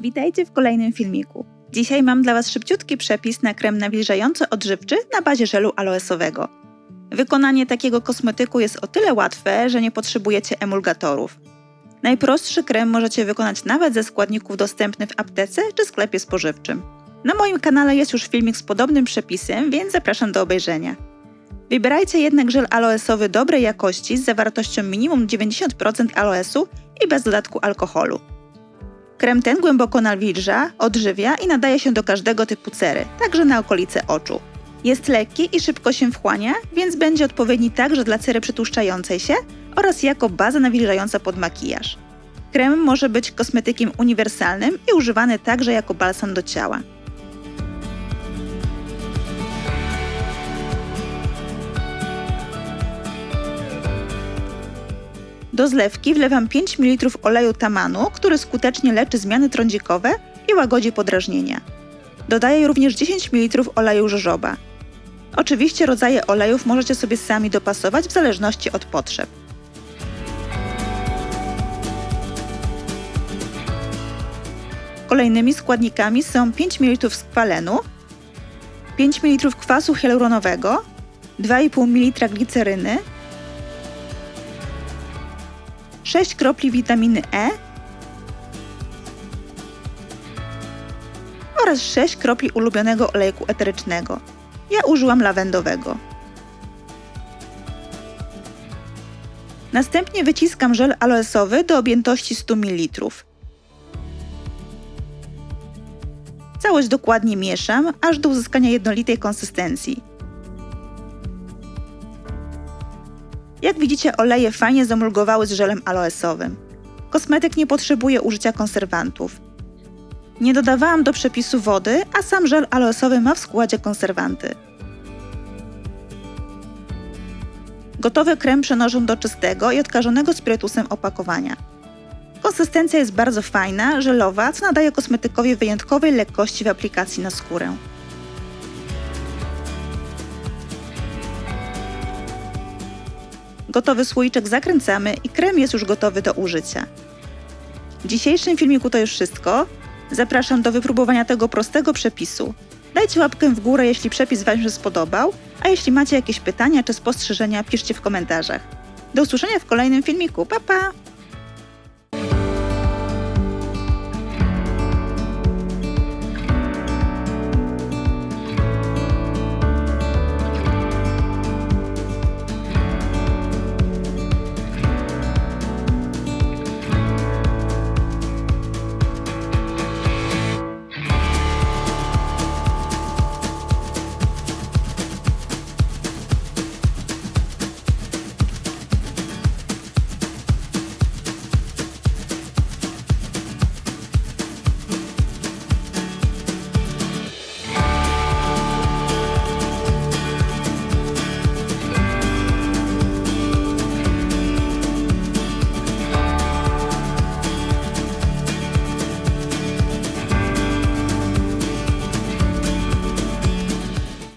Witajcie w kolejnym filmiku. Dzisiaj mam dla Was szybciutki przepis na krem nawilżający odżywczy na bazie żelu aloesowego. Wykonanie takiego kosmetyku jest o tyle łatwe, że nie potrzebujecie emulgatorów. Najprostszy krem możecie wykonać nawet ze składników dostępnych w aptece czy sklepie spożywczym. Na moim kanale jest już filmik z podobnym przepisem, więc zapraszam do obejrzenia. Wybierajcie jednak żel aloesowy dobrej jakości z zawartością minimum 90% aloesu i bez dodatku alkoholu. Krem ten głęboko nawilża, odżywia i nadaje się do każdego typu cery, także na okolice oczu. Jest lekki i szybko się wchłania, więc będzie odpowiedni także dla cery przytłuszczającej się oraz jako baza nawilżająca pod makijaż. Krem może być kosmetykiem uniwersalnym i używany także jako balsam do ciała. Do zlewki wlewam 5 ml oleju tamanu, który skutecznie leczy zmiany trądzikowe i łagodzi podrażnienia. Dodaję również 10 ml oleju żożoba. Oczywiście rodzaje olejów możecie sobie sami dopasować w zależności od potrzeb. Kolejnymi składnikami są 5 ml skwalenu, 5 ml kwasu hialuronowego, 2,5 ml gliceryny, 6 kropli witaminy E oraz 6 kropli ulubionego olejku eterycznego. Ja użyłam lawendowego. Następnie wyciskam żel aloesowy do objętości 100 ml. Całość dokładnie mieszam, aż do uzyskania jednolitej konsystencji. Jak widzicie, oleje fajnie zamulgowały z żelem aloesowym. Kosmetyk nie potrzebuje użycia konserwantów. Nie dodawałam do przepisu wody, a sam żel aloesowy ma w składzie konserwanty. Gotowy krem przenoszę do czystego i odkażonego spirytusem opakowania. Konsystencja jest bardzo fajna, żelowa, co nadaje kosmetykowi wyjątkowej lekkości w aplikacji na skórę. Gotowy słoiczek zakręcamy i krem jest już gotowy do użycia. W dzisiejszym filmiku to już wszystko. Zapraszam do wypróbowania tego prostego przepisu. Dajcie łapkę w górę, jeśli przepis Wam się spodobał, a jeśli macie jakieś pytania czy spostrzeżenia, piszcie w komentarzach. Do usłyszenia w kolejnym filmiku. Pa pa!